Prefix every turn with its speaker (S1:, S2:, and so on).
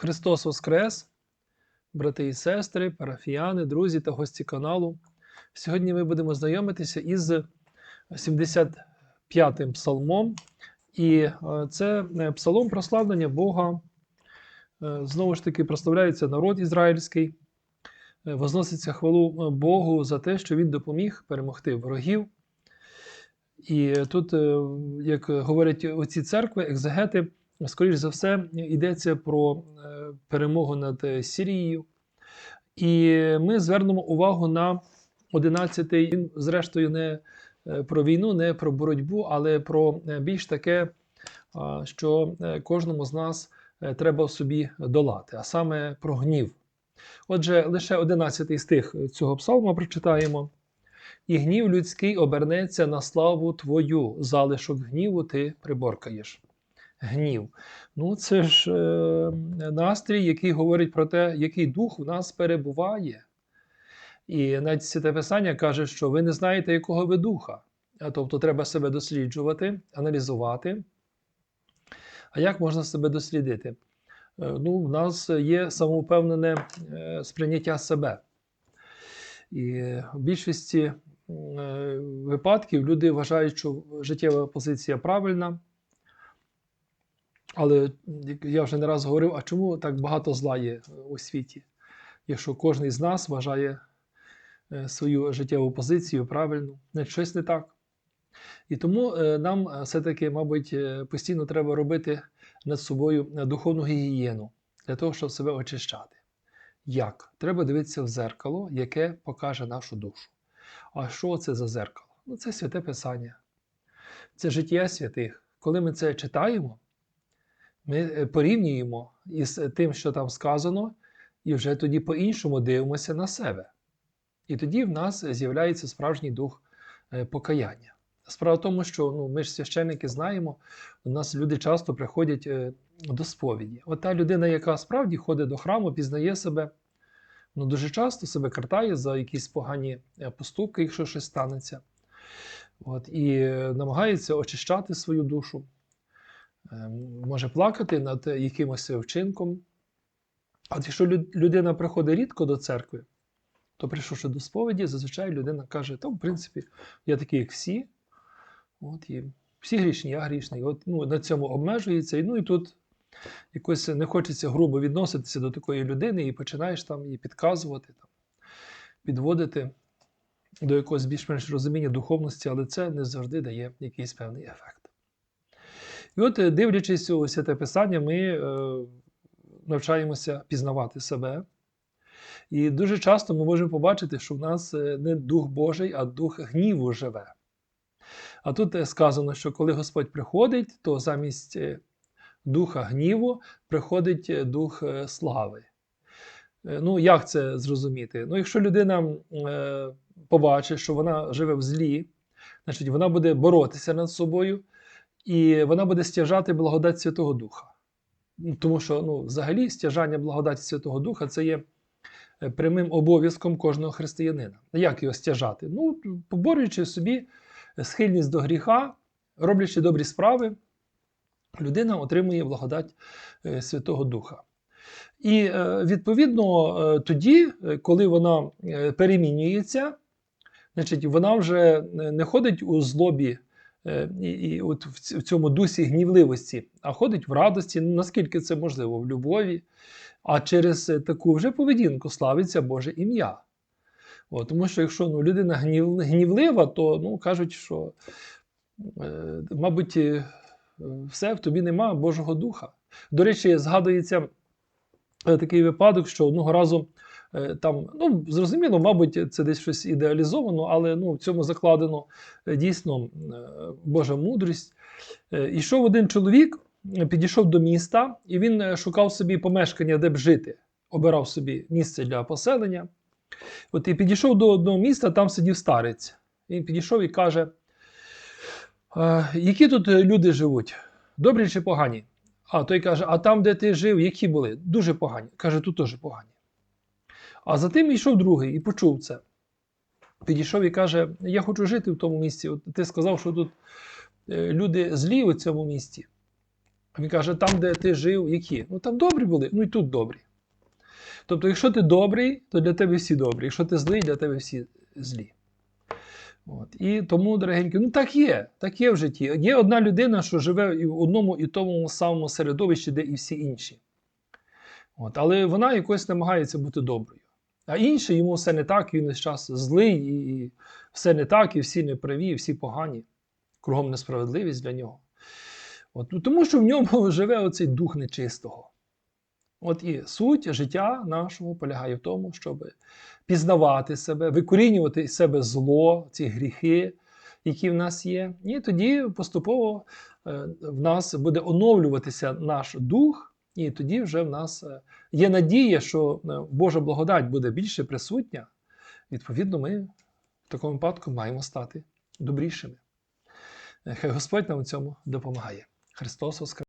S1: Христос Воскрес, брати і сестри, парафіяни, друзі та гості каналу. Сьогодні ми будемо знайомитися із 75-м псалмом. І е, це е, псалом прославлення Бога. Е, Знову ж таки, прославляється народ ізраїльський, возноситься хвалу Богу за те, що Він допоміг перемогти ворогів. І тут, як говорять оці церкви, екзегети, скоріш за все, йдеться про е, перемогу над е, Сірією. І ми звернемо увагу на 11-й, він, зрештою, не е, про війну, не про боротьбу, але про більш таке, що кожному з нас треба в собі долати, а саме про гнів. Отже, лише 11 стих цього псалма прочитаємо. І гнів людський обернеться на славу Твою, залишок гніву ти приборкаєш. Гнів. Ну, це ж е, настрій, який говорить про те, який дух в нас перебуває. І навіть Святе Писання каже, що ви не знаєте, якого ви духа. Тобто треба себе досліджувати, аналізувати. А як можна себе дослідити? Е, Ну, в нас є самовпевнене е, сприйняття себе. І в більшості е, випадків люди вважають, що життєва позиція правильна. Але я вже не раз говорив, а чому так багато зла є у світі? Якщо кожен з нас вважає е, свою життєву позицію правильну, значить щось не так. І тому е, нам е, все-таки, мабуть, е, постійно треба робити над собою е, духовну гігієну для того, щоб себе очищати. Як? Треба дивитися в зеркало, яке покаже нашу душу. А що це за зеркало? Ну, це святе Писання. Це життя святих. Коли ми це читаємо, ми е, порівнюємо із тим, що там сказано, і вже тоді по-іншому дивимося на себе. І тоді в нас з'являється справжній дух е, покаяння. Справа в тому, що ну, ми ж священники знаємо, у нас люди часто приходять е, до сповіді. От та людина, яка справді ходить до храму, пізнає себе, ну, дуже часто себе картає за якісь погані поступки, якщо щось станеться. От, і намагається очищати свою душу, може плакати над якимось вчинком. А якщо людина приходить рідко до церкви, то прийшовши до сповіді, зазвичай людина каже: та, в принципі, я такий, як всі. От, і всі грішні, я грішний. От, ну, на цьому обмежується. І, ну, і тут якось не хочеться грубо відноситися до такої людини і починаєш там її підказувати, там, підводити до якогось більш-менш розуміння духовності, але це не завжди дає якийсь певний ефект. І от, е, дивлячись у святе писання, ми е, навчаємося пізнавати себе. І дуже часто ми можемо побачити, що в нас е, не дух Божий, а дух гніву живе. А тут е, сказано, що коли Господь приходить, то замість духа гніву приходить дух слави. Ну, як це зрозуміти? Ну, якщо людина побачить, що вона живе в злі, значить вона буде боротися над собою, і вона буде стяжати благодать Святого Духа. Ну, Тому що ну, взагалі стяжання благодаті Святого Духа це є е, прямим обов'язком кожного християнина. Як його стяжати? Ну, поборюючи собі схильність до гріха, роблячи добрі справи, людина отримує благодать е, Святого Духа. І е, відповідно е, тоді, е, коли вона е, перемінюється, значить, вона вже е, не ходить у злобі е, і, і от в ць- в цьому дусі гнівливості, а ходить в радості, ну, наскільки це можливо, в любові. А через е, таку вже поведінку славиться Боже ім'я. От, тому що якщо ну, людина гнів, гнівлива, то ну, кажуть, що, е, мабуть, е, все в тобі нема Божого Духа. До речі, згадується е, такий випадок, що одного разу е, там, ну, зрозуміло, мабуть, це десь щось ідеалізовано, але ну, в цьому закладено е, дійсно е, Божа мудрість. Е, Ішов один чоловік, е, підійшов до міста, і він е, шукав собі помешкання, де б жити, обирав собі місце для поселення. От і підійшов до одного міста, там сидів старець. Він підійшов і каже: «Е, які тут е, люди живуть? Добрі чи погані? А той каже: А там, де ти жив, які були? Дуже погані. Каже, тут теж погані. А за тим йшов другий і почув це. Підійшов і каже: Я хочу жити в тому місці. От ти сказав, що тут е, люди злі у цьому місті. Він каже, там, де ти жив, які? Ну там добрі були, ну і тут добрі. Тобто, якщо ти добрий, то для тебе всі добрі. Якщо ти злий, для тебе всі злі. От. І тому, дорогенькі, ну так є, так є в житті. Є одна людина, що живе і в одному і тому самому середовищі, де і всі інші. От. Але вона якось намагається бути доброю. А інший йому все не так, він весь час злий, і, і все не так, і всі неправі, і всі погані. Кругом несправедливість для нього. От, ну, тому що в ньому живе оцей дух нечистого. От і суть життя нашого полягає в тому, щоб пізнавати себе, викорінювати із себе зло, ці гріхи, які в нас є. І тоді поступово е, в нас буде оновлюватися наш дух, і тоді вже в нас е, є надія, що е, Божа благодать буде більше присутня. Відповідно, ми в такому випадку маємо стати добрішими. Е, Хай Господь нам у цьому допомагає. Христос Воскрес!